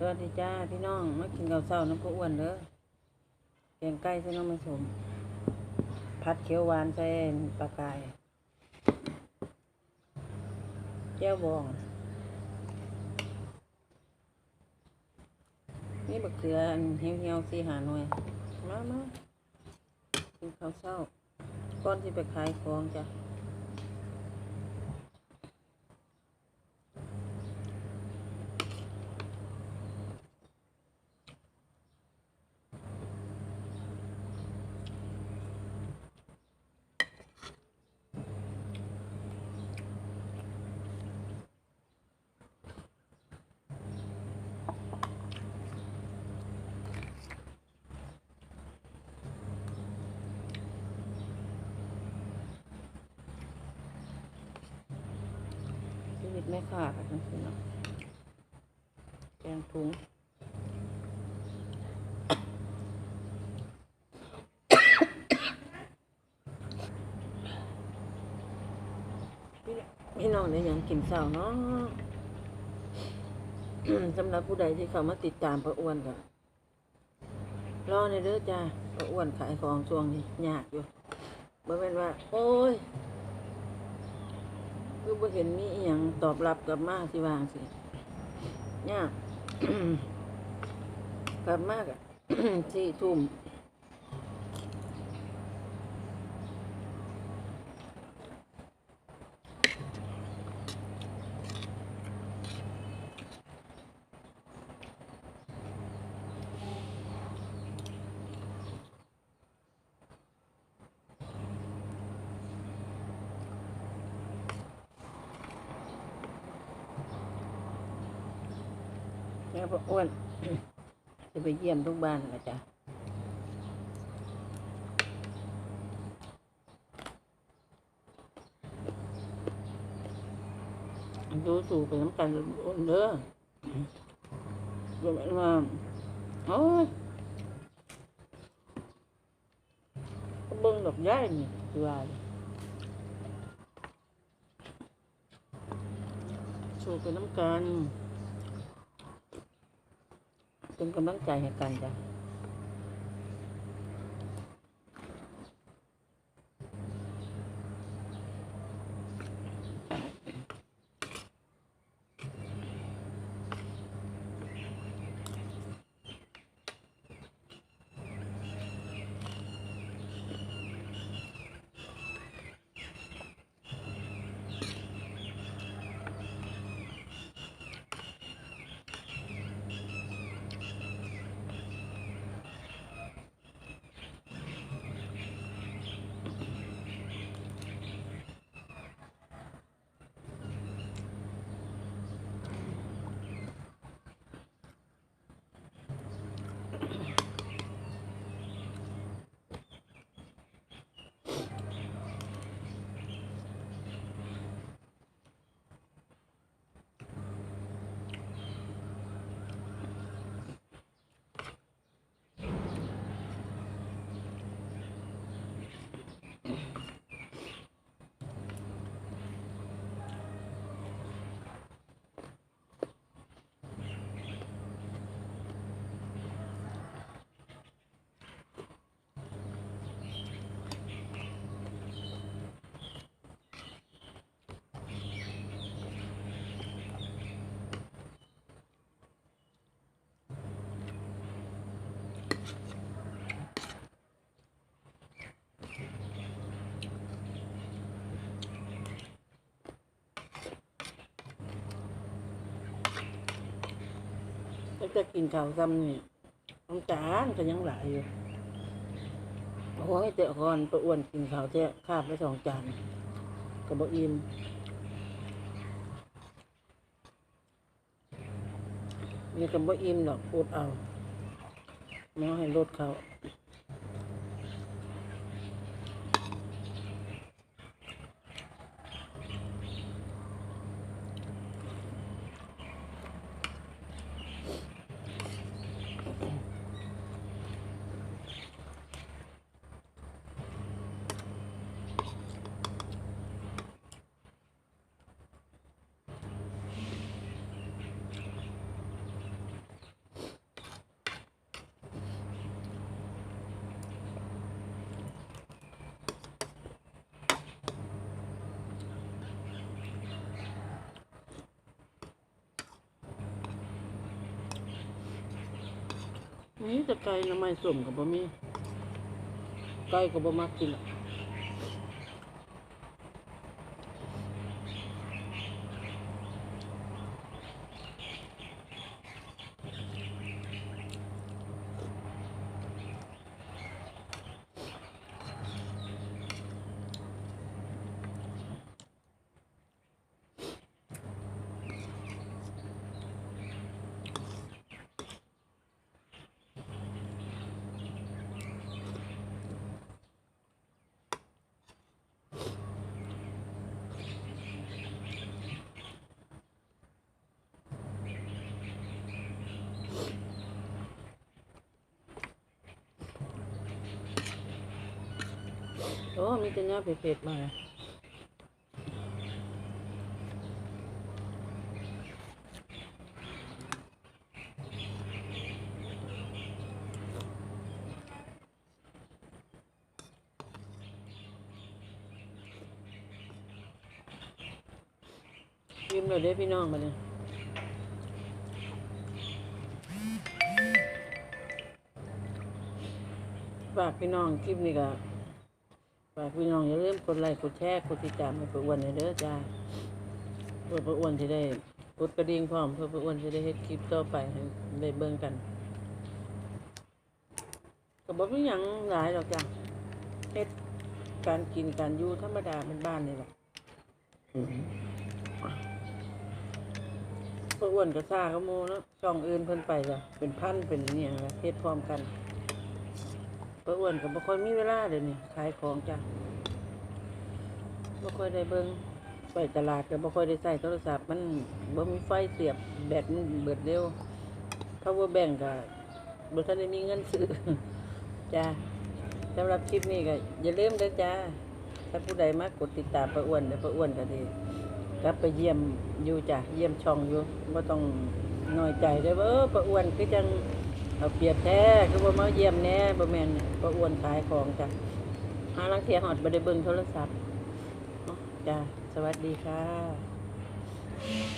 สวัสดีจ้าพี่น้องมากินข้าวเช้าน้ำก็อ้วนเด้อแกงไก่ใส่น้ำมันสมผัดเขียวหวานใส่ปลากายแก้วบองนี่บักเขืออันเหี่ยวสีหาหน่วยมามากินข้าวเช้าก่อนที่ไปขายของจ้ะ ไม่ขาดอะทั้งสิ้นเนาะแกงถุงพี่น้องได้ยังกินเศร้าเนาะสำหรับผู้ใดที่เขามาติดตามประอ้วนก็รอในเด้อจ้าประอ้วนขายของช่วงนี้ยากอยู่บ่เป็นว่า โอ้ย คือบ่เห็นมีอหยังตอบรับกลับมาสิวางสิยากกลับมากอะสี่ทุ่ม แล้วประอ้วน จะไปเยี่ยมทุกบ้านนะจ๊ะดูสู่ไปน้ำกันอุ่นเด้อดี๋ยวมันมาโอ้ยเบิ่งดอกย้ายนี่คือว่าสู่ไปน้ำกัน เป็นกำลังใจให้กันจ้ะ ก็จะกินข้าวซ้ำนี่น้ำจานก็ยังหลายอยู่โอ้ยเตะคอนประอ้วนกินข้าวแท้คาบไปสองจานกับบอิ่มนี่กับบอิ่มหรอกพูดเอาแมอให้ลดเขา นี่แต่ไก่น้ำมันส้มกับบะมีไก่กับบะมักกินอะ โอ้มีแต่เนื้อเผ็ดๆมายิ้มเลยเด้พี่น้องมาเลยฝากพี่น้องคลิปนี้ก็ ฝากพี่น้องอย่าลืมกดไลค์กดแชร์กดติดตามให้ป้าอ้วนให้เด้อจ้าเพื่อป้าอ้วนจะได้กดกระดิ่งพร้อมเพื่อป้าอ้วนจะได้เฮ็ดคลิปต่อไปให้ได้เบิ่งกันก็บ่มีหยังหลายหรอกจ้ะเฮ็ดการกินการอยู่ธรรมดาเป็นบ้านนี่แหละพวกอ้วนกับซ่าเขาโมเนาะช่องอื่นเพิ่นไปจ้ะเป็นพันเป็นเนี่ยเฮ็ดพร้อมกัน พวกอ้วนกับบ่ค่อยมีเวลาเดี๋ยวนี้ขายของจ้ะบ่ค่อยได้เบิ่งไปตลาดก็บ่ค่อยได้ใช้โทรศัพท์มันบ่มีไฟเสียบแบตมันเบิดเร็ว power bank ก็บ่ทันได้มีเงินซื้อจ้ะสำหรับคลิปนี้ก็อย่าลืมเด้อจ้าถ้าผู้ใดมากดติดตามป้าอ้วนเดี๋ยวป้าอ้วนก็ดีกลับไปเยี่ยมอยู่จ้ะเยี่ยมช่องอยู่ว่าต้องน้อยใจได้อเว่าเออป้าอ้วนคือจัง เอาเปรียบแท้คือว่ามาเยี่ยมแน่บ่แม่นป้าอ้วนขายของจ้ะหาลังเทียหอดบ่ได้เบิ่งโทรศัพท์จ้ะสวัสดีค่ะ